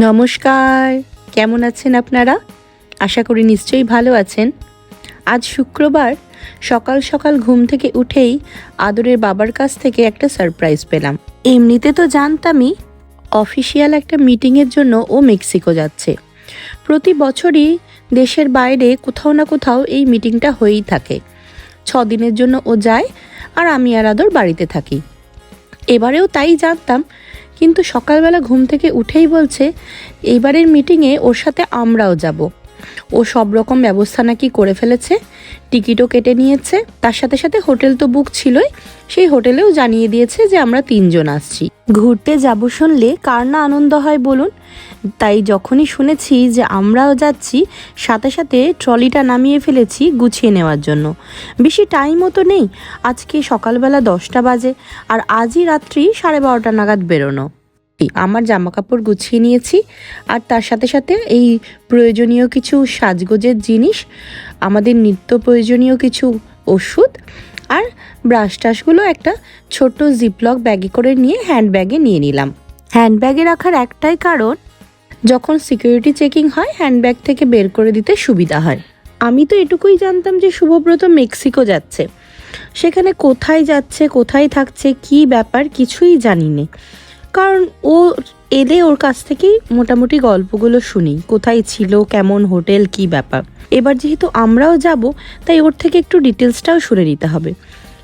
নমস্কার। কেমন আছেন আপনারা? আশা করি নিশ্চয়ই ভালো আছেন। আজ শুক্রবার, সকাল সকাল ঘুম থেকে উঠেই আদরের বাবার কাছ থেকে একটা সারপ্রাইজ পেলাম। এমনিতে তো জানতামই অফিসিয়াল একটা মিটিংয়ের জন্য ও মেক্সিকো যাচ্ছে। প্রতি বছরই দেশের বাইরে কোথাও না কোথাও এই মিটিংটা হয়েই থাকে। ছ দিনের জন্য ও যায়, আর আমি আর আদর বাড়িতে থাকি। এবারেও তাই জানতাম কিন্তু সকালবেলা ঘুম থেকে উঠেই বলছে এইবারের মিটিংয়ে ওর সাথে আমরাও যাব। ও সব রকম ব্যবস্থা নাকি করে ফেলেছে, টিকিটও কেটে নিয়েছে, তার সাথে সাথে হোটেল তো বুক ছিলই, সেই হোটেলেও জানিয়ে দিয়েছে যে আমরা তিনজন আসছি। ঘুরতে যাব শুনলে কার না আনন্দ হয় বলুন? তাই যখনই শুনেছি যে আমরাও যাচ্ছি, সাথে সাথে ট্রলিটা নামিয়ে ফেলেছি গুছিয়ে নেওয়ার জন্য। বেশি টাইমও তো নেই, আজকে সকালবেলা দশটা বাজে, আর আজই রাত্রি সাড়ে বারোটা নাগাদ বেরোনো। আমার জামা কাপড় গুছিয়ে নিয়েছি আর তার সাথে সাথে এই প্রয়োজনীয় কিছু সাজগোজের জিনিস, আমাদের নিত্য প্রয়োজনীয় কিছু ওষুধ আর ব্রাশ টাশগুলো একটা ছোট জিপলক ব্যাগে করে নিয়ে হ্যান্ড ব্যাগে নিয়ে নিলাম। হ্যান্ড ব্যাগে রাখার একটাই কারণ, যখন সিকিউরিটি চেকিং হয় হ্যান্ডব্যাগ থেকে বের করে দিতে সুবিধা হয়। আমি তো এটুকুই জানতাম যে শুভব্রত মেক্সিকো যাচ্ছে। সেখানে কোথায় যাচ্ছে, কোথায় থাকছে, কি ব্যাপার কিছুই জানি নে কারণ ও এলে ওর কাছ থেকেই মোটামুটি গল্পগুলো শুনি। কোথায় ছিল, কেমন হোটেল, কি ব্যাপার। এবার যেহেতু আমরাও যাব, তাই ওর থেকে একটু ডিটেলসটাও শুনে নিতে হবে।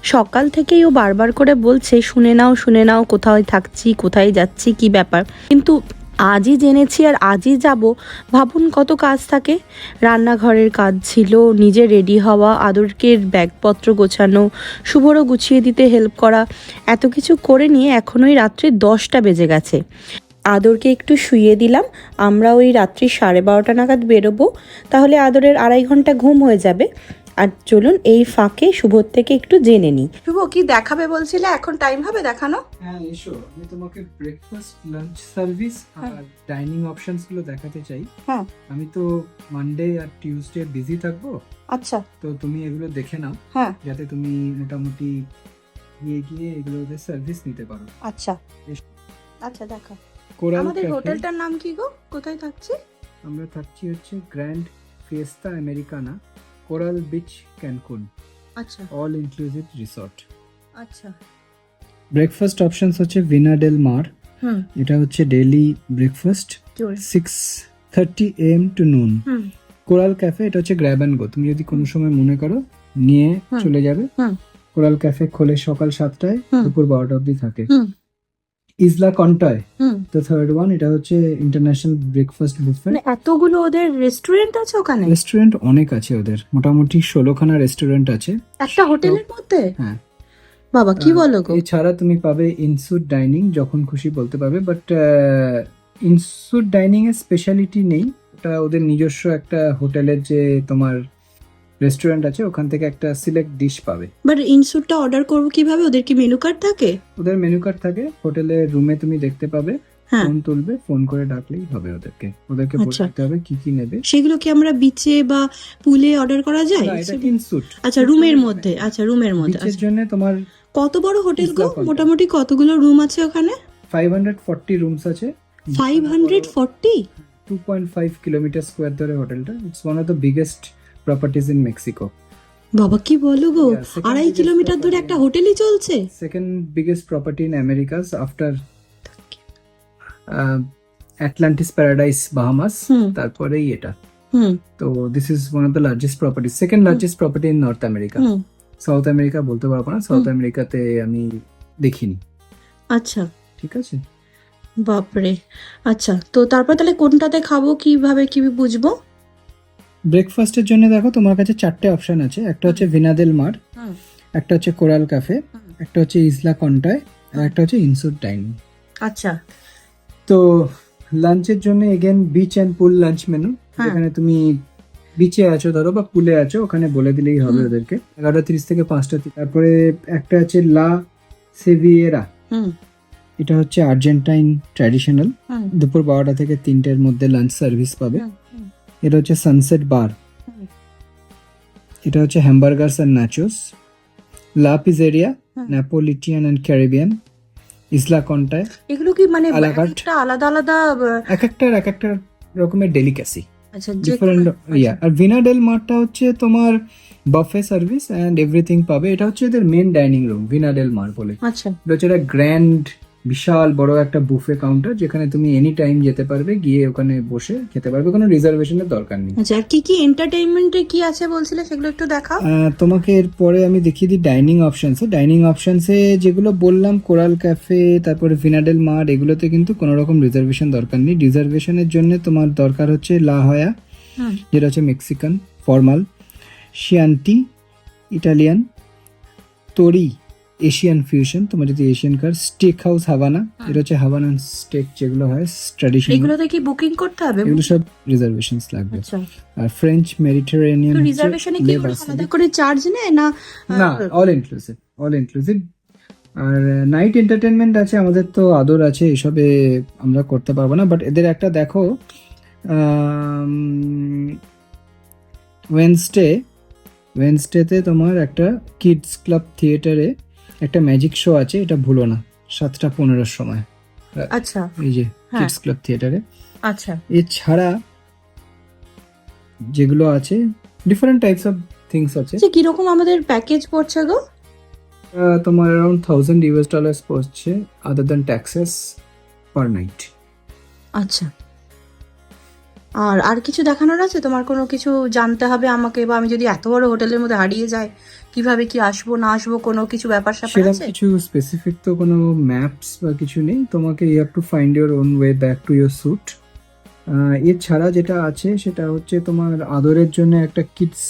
সকাল থেকেই ও বারবার করে বলছে, শুনে নাও শুনে নাও, কোথায় থাকছি, কোথায় যাচ্ছি, কি ব্যাপার? কিন্তু আজই জেনেছি আর আজই যাব। ভাবুন কত কাজ থাকে। রান্নাঘরের কাজ ছিল, নিজে রেডি হওয়া আদরকে ব্যাগপত্র গোছানো, শুভরও গুছিয়ে দিতে হেল্প করা। এত কিছু করে নিয়ে এখনোই রাত্রি দশটা বেজে গেছে। আদরকে একটু শুইয়ে দিলাম। আমরা ওই রাত্রি সাড়ে বারোটা নাগাদ বেরোবো। তাহলে আদরের আড়াই ঘণ্টা ঘুম হয়ে যাবে। আর চলুন এই ফাঁকে শুভর থেকে একটু জেনে নিই। শুভ কি দেখাবে বলছিলে? এখন টাইম হবে দেখানো? হ্যাঁ এসো। আমি তোমাকে ব্রেকফাস্ট লাঞ্চ সার্ভিস আর ডাইনিং অপশনসগুলো দেখাতে চাই। হ্যাঁ। আমি তো মানডে আর টিউসডে বিজি থাকব। আচ্ছা। তো তুমি এগুলো দেখে নাও। হ্যাঁ। যাতে তুমি মোটামুটি গিয়ে গিয়ে এগুলোতে সার্ভিস নিতে পারো। আচ্ছা। আচ্ছা দেখা। আমাদের হোটেলটার নাম কি গো? কোথায় থাকছি? আমরা থাকছি হচ্ছে Grand Fiesta Americana Coral Beach Cancun আচ্ছা। অল ইনক্লুসিভ রিসর্ট আচ্ছা। ব্রেকফাস্ট অপশনস হচ্ছে ভিনা ডেল মার হুম। এটা হচ্ছে daily breakfast six thirty AM to noon Coral Cafe এটা হচ্ছে গ্র্যাব অ্যান্ড গো তুমি যদি কোনো সময় মনে করো নিয়ে চলে যাবে। কোরাল ক্যাফে খোলে সকাল সাতটায় দুপুর বারোটা অবধি থাকে। Isla Contoy the third one এটা হচ্ছে ইন্টারন্যাশনাল ব্রেকফাস্ট বুফে মানে এতগুলো ওদের রেস্টুরেন্ট আছে ওখানে? রেস্টুরেন্ট অনেক আছে ওদের মোটামুটি ষোলোখানা রেস্টুরেন্ট আছে। একটা হোটেলের মধ্যে? হ্যাঁ। বাবা কি বলো গো? এছাড়া তুমি পাবে ইনসুট ডাইনিং যখন খুশি বলতে পারবে বাট ইনসুট ডাইনিং এর স্পেশালিটি নেই। ওটা ওদের নিজস্ব একটা হোটেলের যে তোমার রেস্টুরেন্ট আছে ওখান থেকে একটা সিলেক্ট ডিশ পাবে। বাট ইনস্যুটটা অর্ডার করব কীভাবে? ওদের কি মেনু কার্ড থাকে? ওদের মেনু কার্ড থাকে হোটেলের রুমে তুমি দেখতে পাবে হ্যাঁ। ফোন তুলবে ফোন করে ডাকলেই হবে ওদেরকে। ওদেরকে বলে আচ্ছা। হবে কি কি নেবে। সেগুলো কি আমরা বিচে বা পুলে অর্ডার করা যায়? না, এটা ইনসুট আচ্ছা রুমের মধ্যে আচ্ছা রুমের মধ্যে বিচের জন্য তোমার কত বড় হোটেল গো? মোটামুটি কতগুলো রুম আছে ওখানে? ফাইভ হান্ড্রেড ফর্টি রুমস আছে। Five hundred forty two point five kilometer square ধরে হোটেলটা। It's one of the biggest properties in Mexico বাবা কি বলো গো? আড়াই কিলোমিটার ধরে একটা হোটেলই চলছে? Second biggest property in Americas after Atlantis Paradise Bahamas তারপরেই এটা তো this is one of the largest property second largest property in North America South America বলতে পারব না সাউথ আমেরিকাতে আমি দেখিনি। আচ্ছা। ঠিক আছে? বাপরে। আচ্ছা তো তারপর তাহলে কোনটাতে খাব কীভাবে কি বুঝব? ব্রেকফাস্টের জন্য দেখো তোমার কাছে চারটে অপশন আছে। একটা হচ্ছে ভিনাদেল মার একটা হচ্ছে কোরাল ক্যাফে একটা হচ্ছে ইসলা কন্টায় আর একটা হচ্ছে ইনসুট ডাইনিং আচ্ছা। তো লাঞ্চের জন্য again beach and pool lunch menu. যেখানে তুমি বিচে আছো ধরো বা পুলে আছো ওখানে বলে দিলেই হবে ওদেরকে। এগারোটা তিরিশ থেকে পাঁচটা তারপরে একটা আছে লা সেভিয়েরা এটা হচ্ছে আর্জেন্টাইন ট্র্যাডিশনাল দুপুর বারোটা থেকে তিনটের মধ্যে লাঞ্চ সার্ভিস পাবে। এটা হচ্ছে সানসেট বার এটা হচ্ছে হ্যামবার্গার্স অ্যান্ড ন্যাচোস লা পিজেরিয়া হুম। নেপোলিটিয়ান অ্যান্ড ক্যারিবিয়ান ইসলা কন্টায় এগুলো কি মানে আলাদা আলাদা এক একটার এক একটা রকমের ডেলিকেসি আচ্ছা ডিফারেন্ট ইয়া আর ভিনাডেল মার্টটা হচ্ছে তোমার বাফে সার্ভিস অ্যান্ড এভরিথিং পাবে। এটা হচ্ছে এদের মেন ডাইনিং রুম ভিনাডেল মার বলে। আচ্ছা। এটা হচ্ছে একটা গ্র্যান্ড বিশাল বড় একটা বুফে কাউন্টার যেখানে তুমি এনি টাইম যেতে পারবে গিয়ে ওখানে বসে খেতে পারবে কোনো রিজার্ভেশনের দরকার নেই। আচ্ছা আর কি কি এন্টারটেইনমেন্টে কি আছে বলছিলে সেগুলো একটু দেখাও? তোমাকে এরপরে আমি দেখিয়ে দিই ডাইনিং অপশনসে ডাইনিং অপশনসে যেগুলো বললাম কোরাল ক্যাফে তারপরে ভিনাডেল মার্ট এগুলোতে কিন্তু কোনো রকম রিজার্ভেশন দরকার নেই। রিজার্ভেশনের জন্য তোমার দরকার হচ্ছে লা হয়া যেটা হচ্ছে মেক্সিকান ফর্মাল শিয়ান্টি ইটালিয়ান তোরি এশিয়ান ফিউশন তোমার যদি এশিয়ান কার স্টেক হাউস হাভানা এটা হচ্ছে হাভানা স্টেক যেগুলো হয় ট্র্যাডিশনাল এগুলোতে কি বুকিং করতে হবে? এগুলো সব রিজার্ভেশনস লাগবে। আচ্ছা। আর ফ্রেঞ্চ মেডিটেরেনিয়ান রিজার্ভেশনে কি কোনো আলাদা করে চার্জ নেয় না না অল ইনক্লুসিভ অল ইনক্লুসিভ আর নাইট এন্টারটেনমেন্ট আছে আমাদের তো আদর আছে এসবে আমরা করতে পারব না বাট এদের একটা দেখো ওয়েনসডে ওয়েনসডেতে তোমার একটা কিডস ক্লাব থিয়েটারে একটা ম্যাজিক শো আছে এটা ভুলো না সাতটা পনেরোর সময়। আচ্ছা। এই যে। কিডস ক্লাব থিয়েটারে আচ্ছা। এছাড়া যেগুলো আছে ডিফারেন্ট টাইপস অফ থিংস আছে। যে কীরকম আমাদের প্যাকেজ পড়ছে গো? তোমার অ্যারাউন্ড থাউজেন্ড ইউএস ডলার্স পড়ছে other than taxes per night আচ্ছা। আর আর কিছু দেখানোর আছে? তোমার কোনো কিছু জানতে হবে আমাকে? বা আমি যদি এত বড় হোটেলের মধ্যে হারিয়ে যাই কীভাবে কি আসব না আসব কোনো কিছু ব্যাপার স্যাপার সেরকম আছে? কিছু স্পেসিফিক তো কোনো ম্যাপস বা কিছু নেই। তোমাকে you have to find your own way back to your suite এছাড়া যেটা আছে সেটা হচ্ছে তোমার আদরের জন্য একটা কিডস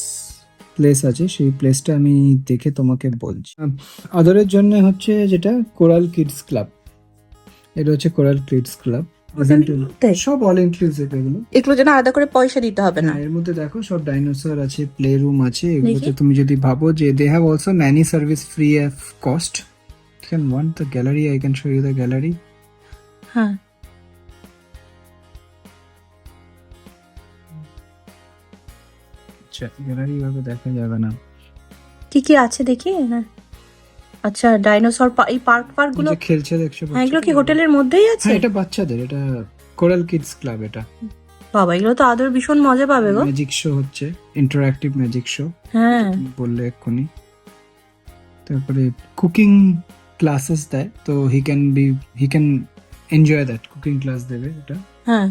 প্লেস আছে। সেই প্লেসটা আমি দেখে তোমাকে বলছি। আদরের জন্য হচ্ছে যেটা কোরাল কিডস ক্লাব এটা হচ্ছে কোরাল কিডস ক্লাব? সব অল ইনক্লুসিভ এগুলো। এগুলো যেন আলাদা করে পয়সা দিতে হবে না। এর মধ্যে দেখো সব ডাইনোসর আছে প্লে রুম আছে এগুলোতে তুমি যদি ভাবো যে they have also nanny service free of cost can want the gallery I can show you the gallery হ্যাঁ। আচ্ছা গ্যালারি ভাবে দেখা যাবে না। কি কি আছে দেখি? হ্যাঁ। আচ্ছা ডাইনোসর এই পার্ক পার্কগুলো খেলছে দেখছ হ্যাঁ এগুলো কি হোটেলের মধ্যেই আছে? হ্যাঁ এটা বাচ্চাদের এটা কোরাল কিডস ক্লাব এটা। বাবা এগুলো তো আদর ভীষণ মজা পাবে গো। ম্যাজিক শো হচ্ছে ইন্টারঅ্যাক্টিভ ম্যাজিক শো হ্যাঁ। বললে এক্ষুনি। তারপরে কুকিং ক্লাসেস দেয় তো he can be he can enjoy that cooking class দেবে এটা। হ্যাঁ।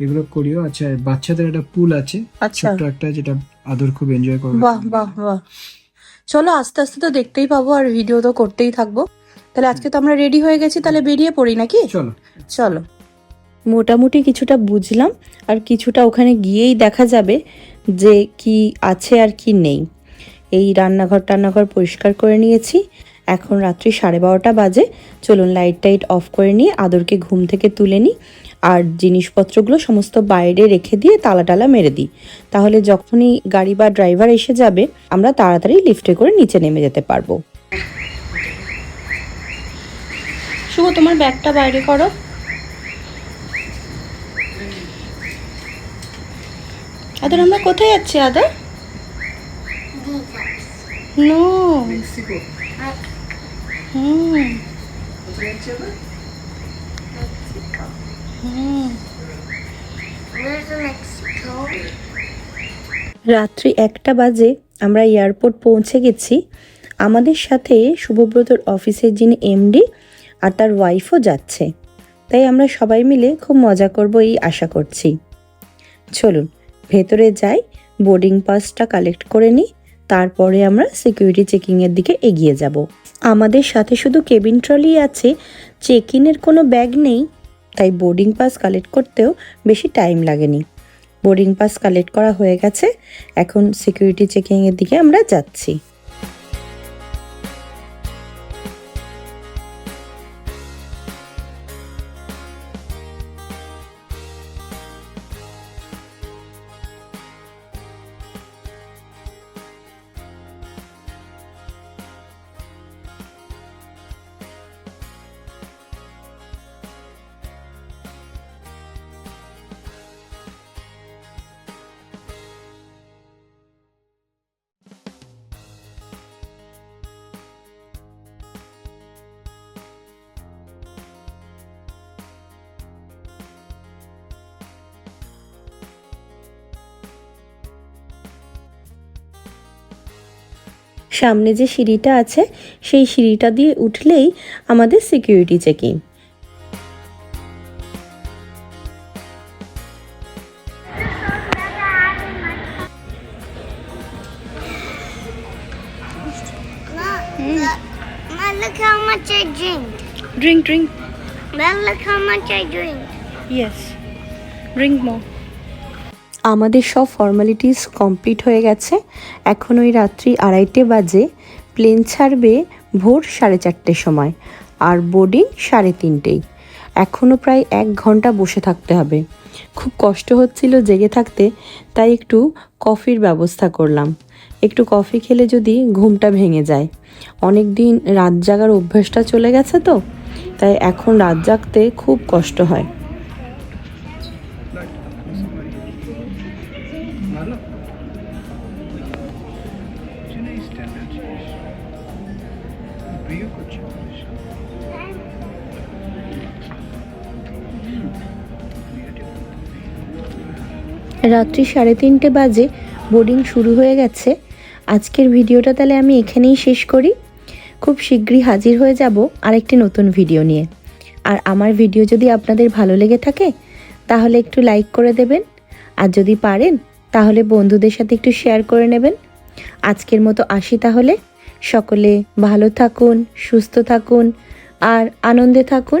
এগুলো করিও আচ্ছা বাচ্চাদের একটা পুল আছে আচ্ছা। ছোট্ট একটা যেটা আদর খুব এনজয় করবে। বাহ বাহ বাহ। চলো আস্তে আস্তে তো দেখতেই পাবো আর ভিডিও তো করতেই থাকব। তাহলে আজকে তো আমরা রেডি হয়ে গেছি তাহলে বেরিয়ে পড়ি নাকি? চলো। চলো। মোটামুটি কিছুটা বুঝলাম আর কিছুটা ওখানে গিয়েই দেখা যাবে যে কি আছে আর কি নেই। এই রান্নাঘর টান্নাঘর পরিষ্কার করে নিয়েছি এখন রাত্রি সাড়ে বারোটা বাজে। চলুন লাইট টাইট অফ করে নিয়ে আদরকে ঘুম থেকে তুলে নিই। আর জিনিসপত্রগুলো সমস্ত বাইরে রেখে দিয়ে তালা টালা মেরে দিই। তাহলে যখনই গাড়ি বা ড্রাইভার এসে যাবে আমরা তাড়াতাড়ি লিফটে করে নিচে নেমে যেতে পারব। শুভ তোমার ব্যাগটা বাইরে করো। আদর আমরা কোথায় যাচ্ছি আদর? নো রাত্রি একটা বাজে, আমরা এয়ারপোর্ট পৌঁছে গেছি। আমাদের সাথে শুভব্রতর অফিসের যিনি এমডি আর তার ওয়াইফও যাচ্ছে। তাই আমরা সবাই মিলে খুব মজা করব এই আশা করছি। চলুন, ভেতরে যাই বোর্ডিং পাসটা কালেক্ট করে নিই, তারপরে আমরা সিকিউরিটি চেকিংয়ের দিকে এগিয়ে যাব। আমাদের সাথে শুধু কেবিন ট্রলি আছে চেক ইনের কোনো ব্যাগ নেই, তাই বোর্ডিং পাস কালেক্ট করতেও বেশি টাইম লাগেনি। বোর্ডিং পাস কালেক্ট করা হয়ে গেছে, এখন সিকিউরিটি চেকিংয়ের দিকে আমরা যাচ্ছি। সামনে যে সিঁড়িটা আছে সেই সিঁড়িটা দিয়ে উঠলেই আমাদের security checking Look, Ma, look how much I drink. Drink drink Ma, look how much I drink. Yes drink more আমাদের সব ফর্মালিটিস কমপ্লিট হয়ে গেছে। এখন ওই রাত্রি আড়াইটে বাজে প্লেন ছাড়বে ভোর সাড়ে চারটের সময়, আর বোর্ডিং সাড়ে তিনটেই। এখনও প্রায় এক ঘণ্টা বসে থাকতে হবে। খুব কষ্ট হচ্ছিল জেগে থাকতে, তাই একটু কফির ব্যবস্থা করলাম। একটু কফি খেলে যদি ঘুমটা ভেঙে যায়। অনেক দিন রাত জাগার অভ্যাসটা চলে গেছে তো, তাই এখন রাত জাগতে খুব কষ্ট হয়। ভালো? রাত্রি সাড়ে তিনটে বাজে বোর্ডিং শুরু হয়ে গেছে। আজকের ভিডিওটা তাহলে আমি এখানেই শেষ করি। খুব শীঘ্রই হাজির হয়ে যাব আরেকটি নতুন ভিডিও নিয়ে। আর আমার ভিডিও যদি আপনাদের ভালো লেগে থাকে তাহলে একটু লাইক করে দেবেন। আর যদি পারেন তাহলে বন্ধুদের সাথে একটু শেয়ার করে নেবেন। আজকের মতো আসি তাহলে। সকলে ভালো থাকুন, সুস্থ থাকুন, আর আনন্দে থাকুন।